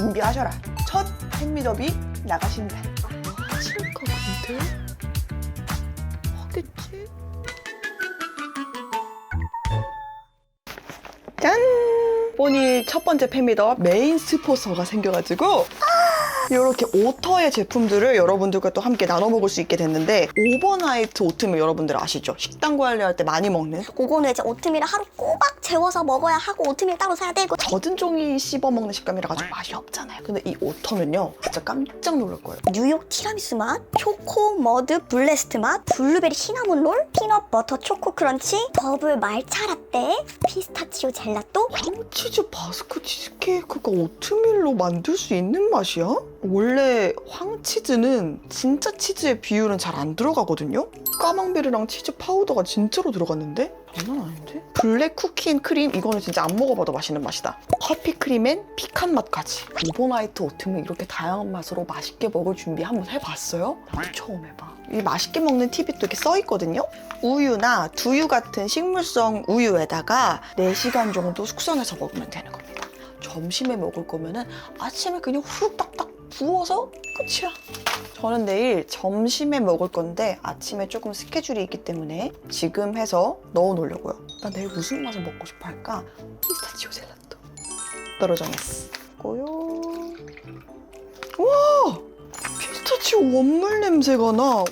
준비하셔라. 첫 팬미더비 나가신다. 싫을까 근데? 하겠지? 짠! 오늘 첫 번째 팬미더 메인 스포서가 생겨가지고 이렇게 오터의 제품들을 여러분들과 또 함께 나눠 먹을 수 있게 됐는데 오버나이트 오트밀 여러분들 아시죠? 식단 관리할 때 많이 먹는 그거는 이제 오트밀을 하루 꼬박 재워서 먹어야 하고 오트밀 따로 사야 되고 젖은 종이 씹어 먹는 식감이라 가지고 맛이 없잖아요. 근데 이 오터는요, 진짜 깜짝 놀랄 거예요. 뉴욕 티라미수 맛, 초코 머드 블레스트 맛, 블루베리 시나몬 롤, 피넛 버터 초코 크런치, 버블 말차 라떼, 피스타치오 젤라또, 황치즈 바스크 치즈케이크가 오트밀로 만들 수 있는 맛이야? 원래 황치즈는 진짜 치즈의 비율은 잘 안 들어가거든요? 까망베르랑 치즈 파우더가 진짜로 들어갔는데? 장난 아닌데? 블랙 쿠키 앤 크림 이거는 진짜 안 먹어봐도 맛있는 맛이다. 커피 크림 앤 피칸 맛까지. 오버나이트 오트밀 이렇게 다양한 맛으로 맛있게 먹을 준비 한번 해봤어요? 나도 처음 해봐. 이 맛있게 먹는 팁이 또 이렇게 써 있거든요? 우유나 두유 같은 식물성 우유에다가 4시간 정도 숙성해서 먹으면 되는 겁니다. 점심에 먹을 거면은 아침에 그냥 후룩 딱딱 부어서 끝이야. 저는 내일 점심에 먹을 건데 아침에 조금 스케줄이 있기 때문에 지금 해서 넣어 놓으려고요. 나 내일 무슨 맛을 먹고 싶어 할까? 피스타치오 젤라또. 따로 정했어. 고요. 와! 피스타치오 원물 냄새가 나.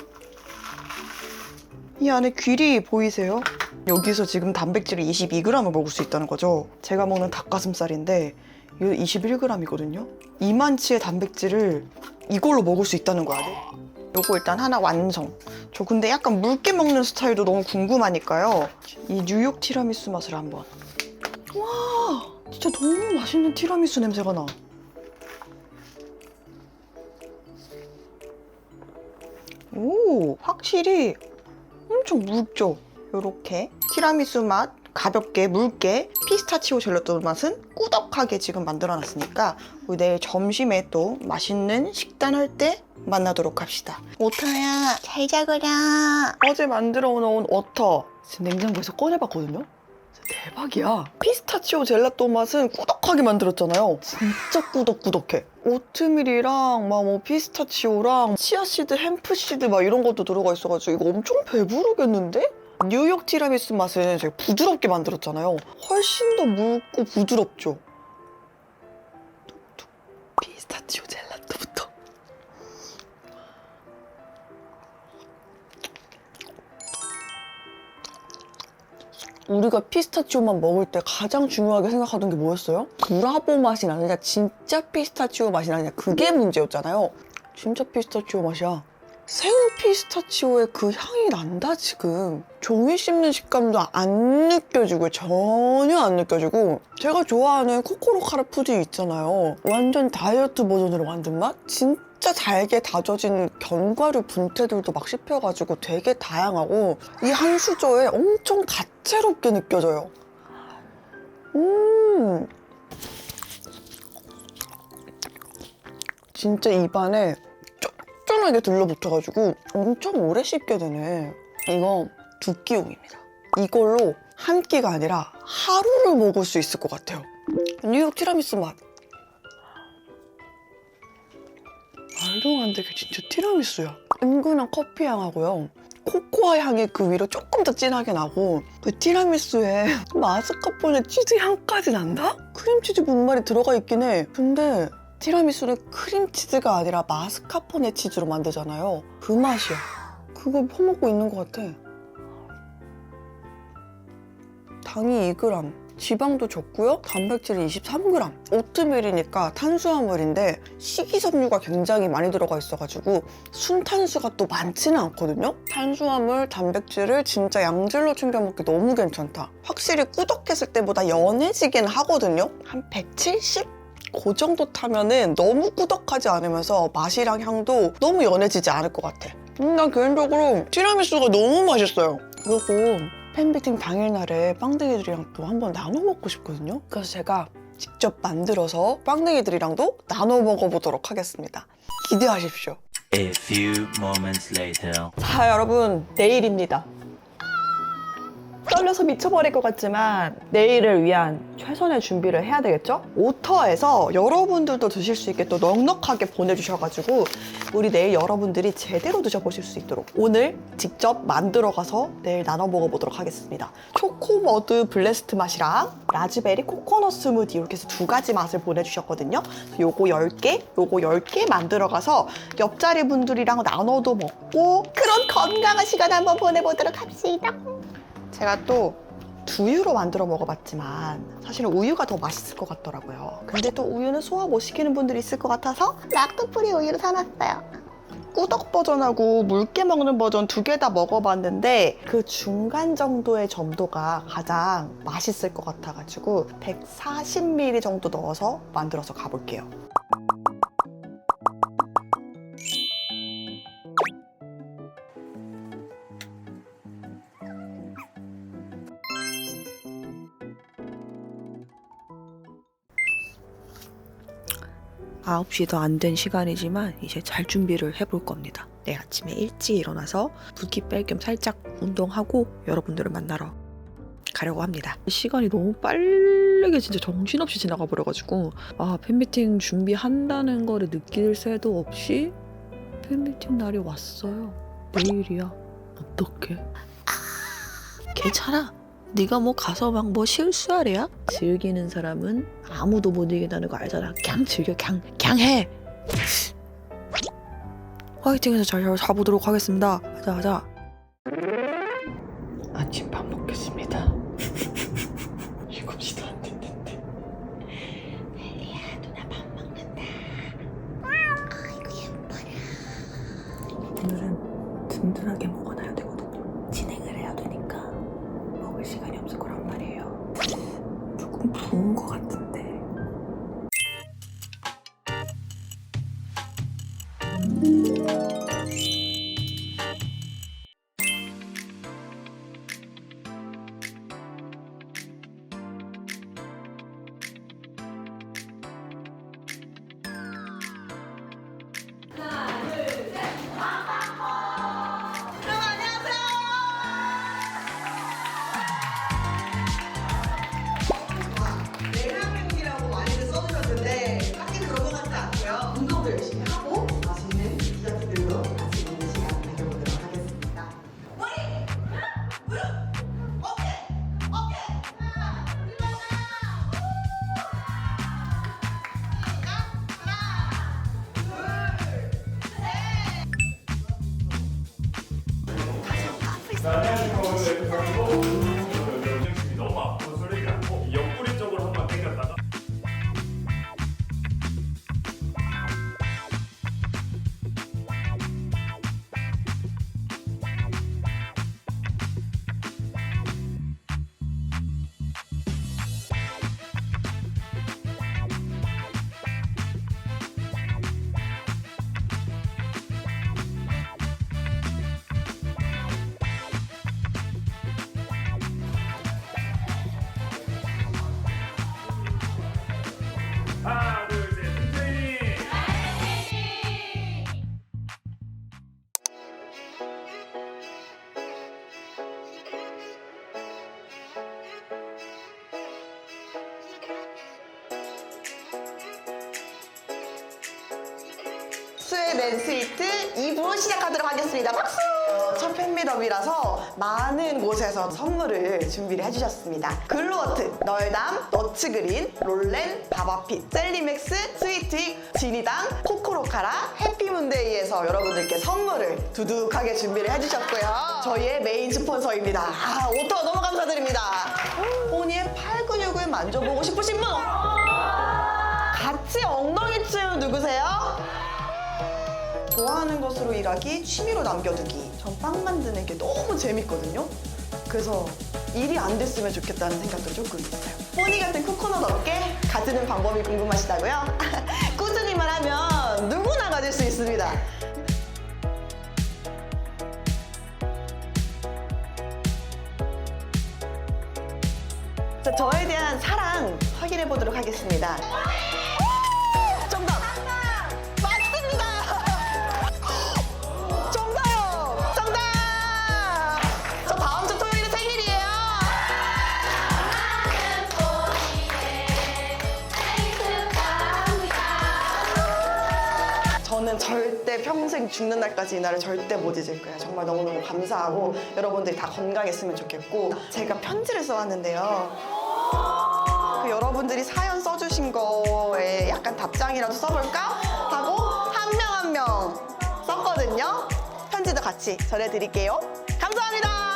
이 안에 귀리 보이세요? 여기서 지금 단백질을 22g을 먹을 수 있다는 거죠. 제가 먹는 닭가슴살인데 이거 21g이거든요. 이만치의 단백질을 이걸로 먹을 수 있다는 거야. 요거 일단 하나 완성. 저 근데 약간 묽게 먹는 스타일도 너무 궁금하니까요. 이 뉴욕 티라미수 맛을 한번. 와, 진짜 너무 맛있는 티라미수 냄새가 나. 오, 확실히 엄청 묽죠? 요렇게 티라미수 맛 가볍게 묽게 피스타치오 젤라또 맛은 꾸덕하게 지금 만들어놨으니까 우리 내일 점심에 또 맛있는 식단할 때 만나도록 합시다. 오터야 잘 자거라. 어제 만들어 놓은 오터 지금 냉장고에서 꺼내봤거든요. 대박이야. 피스타치오 젤라또 맛은 꾸덕하게 만들었잖아요. 진짜 꾸덕꾸덕해. 오트밀이랑 막 뭐 피스타치오랑 치아씨드, 햄프씨드 막 이런 것도 들어가 있어가지고 이거 엄청 배부르겠는데? 뉴욕 티라미수 맛은 제가 부드럽게 만들었잖아요. 훨씬 더 묽고 부드럽죠. 툭툭. 피스타치오 젤라또부터. 우리가 피스타치오만 먹을 때 가장 중요하게 생각하던 게 뭐였어요? 브라보 맛이 나느냐, 진짜 피스타치오 맛이 나느냐, 그게 문제였잖아요. 진짜 피스타치오 맛이야. 생 피스타치오의 그 향이 난다, 지금. 종이 씹는 식감도 안 느껴지고, 전혀 안 느껴지고, 제가 좋아하는 코코로 카르푸드 있잖아요. 완전 다이어트 버전으로 만든 맛? 진짜 잘게 다져진 견과류 분태들도 막 씹혀가지고 되게 다양하고, 이 한 수저에 엄청 다채롭게 느껴져요. 음. 진짜 입안에 쫀쫀하게 들러붙어가지고 엄청 오래 씹게 되네. 이거 두 끼용입니다. 이걸로 한 끼가 아니라 하루를 먹을 수 있을 것 같아요. 뉴욕 티라미수 맛. 말도 안 되게 진짜 티라미수야. 은근한 커피 향하고요. 코코아 향이 그 위로 조금 더 진하게 나고 그 티라미수에 마스카포네 치즈 향까지 난다? 크림치즈 분말이 들어가 있긴 해. 근데 티라미수는 크림 치즈가 아니라 마스카포네 치즈로 만들잖아요. 그 맛이야. 그거 퍼먹고 있는 것 같아. 당이 2g, 지방도 적고요. 단백질이 23g. 오트밀이니까 탄수화물인데 식이섬유가 굉장히 많이 들어가 있어가지고 순탄수가 또 많지는 않거든요. 탄수화물, 단백질을 진짜 양질로 챙겨 먹기 너무 괜찮다. 확실히 꾸덕했을 때보다 연해지긴 하거든요. 한 170? 그 정도 타면은 너무 꾸덕하지 않으면서 맛이랑 향도 너무 연해지지 않을 것 같아. 음, 난 개인적으로 티라미수가 너무 맛있어요. 그리고 팬미팅 당일날에 빵댕이들이랑 또 한번 나눠 먹고 싶거든요. 그래서 제가 직접 만들어서 빵댕이들이랑도 나눠 먹어보도록 하겠습니다. 기대하십시오. A few moments later. 자, 여러분, 내일입니다. 떨려서 미쳐버릴 것 같지만 내일을 위한 최선의 준비를 해야 되겠죠? 오터에서 여러분들도 드실 수 있게 또 넉넉하게 보내주셔가지고 우리 내일 여러분들이 제대로 드셔보실 수 있도록 오늘 직접 만들어 가서 내일 나눠 먹어보도록 하겠습니다. 초코머드 블레스트 맛이랑 라즈베리 코코넛 스무디 이렇게 해서 두 가지 맛을 보내주셨거든요. 요거 10개, 요거 10개 만들어 가서 옆자리 분들이랑 나눠도 먹고 그런 건강한 시간 한번 보내보도록 합시다. 제가 또 두유로 만들어 먹어봤지만 사실은 우유가 더 맛있을 것 같더라고요. 근데 또 우유는 소화 못 시키는 분들이 있을 것 같아서 락토프리 우유를 사놨어요. 꾸덕 버전하고 묽게 먹는 버전 두 개 다 먹어봤는데 그 중간 정도의 점도가 가장 맛있을 것 같아가지고 140ml 정도 넣어서 만들어서 가볼게요. 아홉 시도 안 된 시간이지만 이제 잘 준비를 해볼 겁니다. 내일 아침에 일찍 일어나서 붓기 뺄 겸 살짝 운동하고 여러분들을 만나러 가려고 합니다. 시간이 너무 빠르게 진짜 정신없이 지나가 버려가지고 아 팬미팅 준비한다는 거를 느낄 새도 없이 팬미팅 날이 왔어요. 내일이야. 어떡해? 괜찮아. 네가 뭐 가서 막 뭐 실수하랴? 즐기는 사람은 아무도 못 이긴다는 거 알잖아. 그냥 즐겨, 그냥, 그냥 해. 화이팅해서 잘 자보도록 하겠습니다. 가자, 가자. 너 시작하도록 하겠습니다. 박수! 첫 팬미업이라서 많은 곳에서 선물을 준비를 해주셨습니다. 글로워트, 널담, 너츠그린, 롤렌, 바바핏, 셀리맥스, 스위트익, 지니당, 코코로카라, 해피문데이에서 여러분들께 선물을 두둑하게 준비를 해주셨고요. 저희의 메인 스폰서입니다. 아, 오터 너무 감사드립니다. 포니의 팔 근육을 만져보고 싶으신 분? 같이 엉덩이 춤 누구세요? 좋아하는 것으로 일하기, 취미로 남겨두기. 전 빵 만드는 게 너무 재밌거든요. 그래서 일이 안 됐으면 좋겠다는 생각도 조금 있어요. 포니 같은 코코넛 어깨 가지는 방법이 궁금하시다고요? 꾸준히만 하면 누구나 가질 수 있습니다. 자, 저에 대한 사랑 확인해 보도록 하겠습니다. 저는 절대 평생 죽는 날까지 이 날을 절대 못 잊을 거예요. 정말 너무너무 감사하고 여러분들이 다 건강했으면 좋겠고 제가 편지를 써왔는데요. 그 여러분들이 사연 써주신 거에 약간 답장이라도 써볼까 하고 한 명 한 명 썼거든요. 편지도 같이 전해드릴게요. 감사합니다.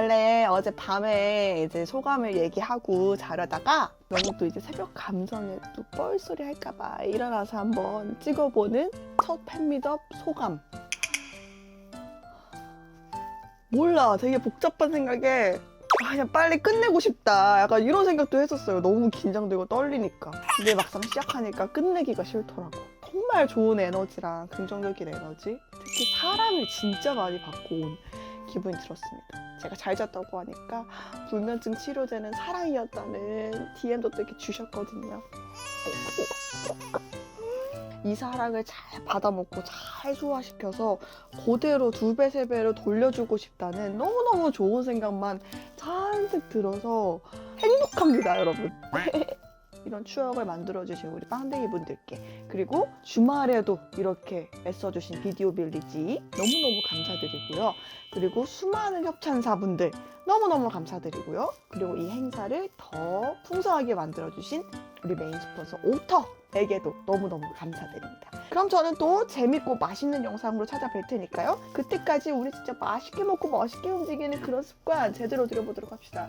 원래 어제 밤에 이제 소감을 얘기하고 자려다가 너무 또 이제 새벽 감성에 또 뻘소리 할까봐 일어나서 한번 찍어보는 첫 팬미업 소감. 몰라, 되게 복잡한 생각에 아, 그냥 빨리 끝내고 싶다. 약간 이런 생각도 했었어요. 너무 긴장되고 떨리니까. 근데 막상 시작하니까 끝내기가 싫더라고. 정말 좋은 에너지랑 긍정적인 에너지, 특히 사랑을 진짜 많이 받고 온 기분이 들었습니다. 제가 잘 잤다고 하니까 불면증 치료제는 사랑이었다는 DM도 또 이렇게 주셨거든요. 이 사랑을 잘 받아먹고 잘 소화시켜서 그대로 두 배, 세 배로 돌려주고 싶다는 너무너무 좋은 생각만 잔뜩 들어서 행복합니다, 여러분. 이런 추억을 만들어 주신 우리 빵댕이 분들께 그리고 주말에도 이렇게 애써 주신 비디오 빌리지 너무너무 감사드리고요. 그리고 수많은 협찬사분들 너무너무 감사드리고요. 그리고 이 행사를 더 풍성하게 만들어 주신 우리 메인 스폰서 오터에게도 너무너무 감사드립니다. 그럼 저는 또 재밌고 맛있는 영상으로 찾아뵐 테니까요. 그때까지 우리 진짜 맛있게 먹고 멋있게 움직이는 그런 습관 제대로 들여보도록 합시다.